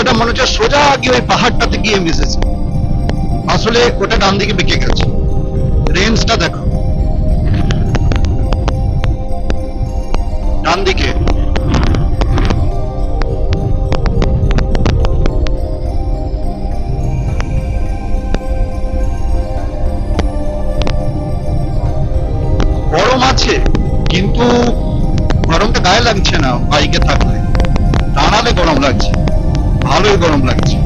রাস্তাটা মনে হচ্ছে সোজা গিয়ে ওই পাহাড়টাতে গিয়ে মিশেছে। আসলে ওটা ডান দিকে বেঁকে গেছে। রেঞ্জটা দেখো। ডান দিকে। গরম আছে, কিন্তু গরমটা গায়ে লাগছে না, বাইকে থাকলে। দাঁড়ালে গরম লাগছে। ভালোই গরম লাগছে।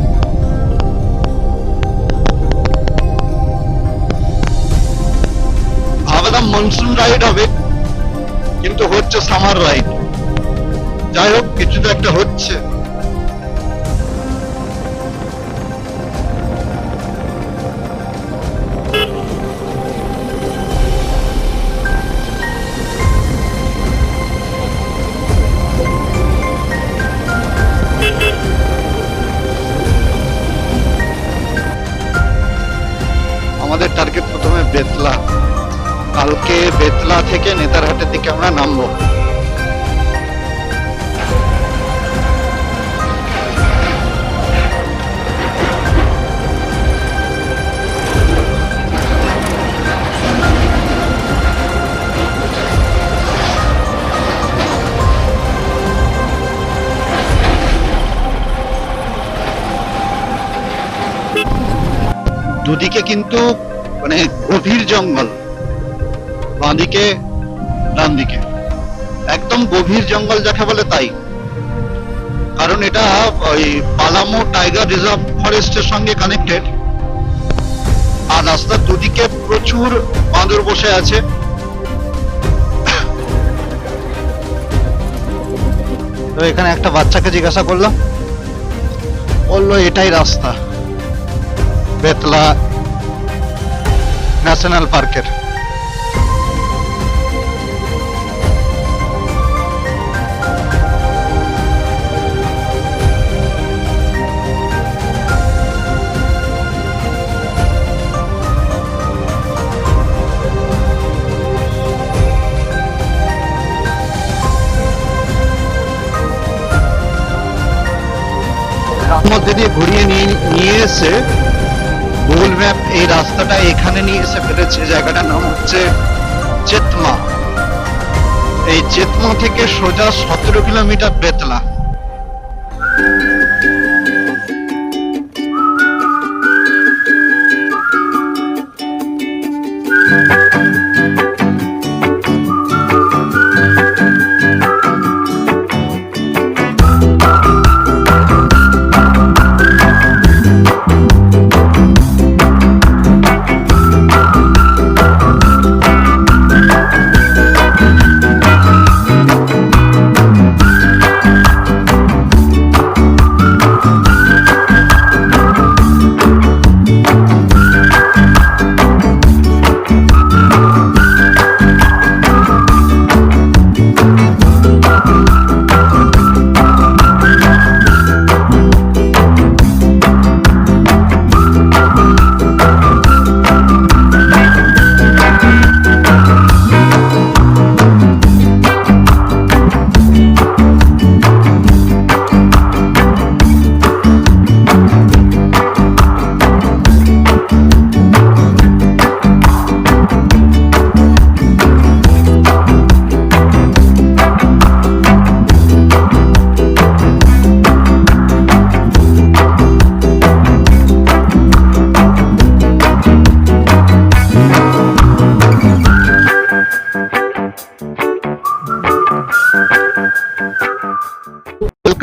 ভাবলাম মনসুন রাইড হবে, কিন্তু হচ্ছে সামার রাইড যাই হোক কিছু তো একটা হচ্ছে। কালকে বেতলা থেকে নেতারহাটের দিকে আমরা নামবো। দুদিকে কিন্তু মানে গভীর জঙ্গল। বাঁদিকে ডান দিকে একদম গভীর জঙ্গল যাকে বলে তাই। কারণ এটা ওই পালামো টাইগার রিজার্ভ ফরেস্টের সঙ্গে কানেক্টেড। আর রাস্তার দুদিকে প্রচুর বাঁদর বসে আছে। তো এখানে একটা বাচ্চাকে জিজ্ঞাসা করলাম। বলল, এটাই রাস্তা। বেতলা ন্যাশনাল পার্কের। মধ্যে দিয়ে ঘুরিয়ে নিয়ে নিয়ে এসে গুগল ম্যাপ এই রাস্তাটা এখানে নিয়ে এসে ফেলেছে। জায়গাটার নাম হচ্ছে চেতমা। এই চেতমা থেকে সোজা সতেরো kilometre Betla.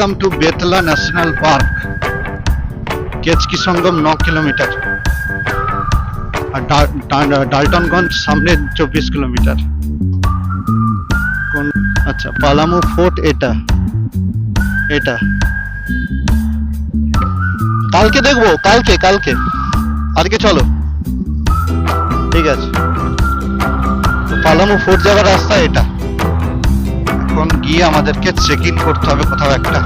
Welcome to Betla national park Kechki সঙ্গম ন কিলোমিটার আর ডালটনগঞ্জ সামনে চব্বিশ কিলোমিটার কোন আচ্ছা পালামু ফোর্ট এটা এটা। কালকে দেখব, কালকে কালকে। আজকে চলো। ঠিক আছে। পালামু ফোর্ট যাওয়ার রাস্তা এটা। এখন গিয়ে আমাদেরকে চেক ইন করতে হবে কোথাও একটা।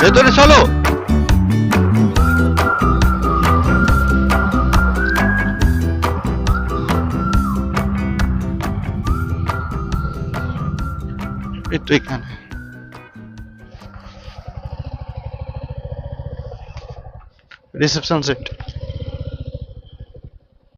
ভেতরে চলো। এই তো এখানে রিসেপশন সেট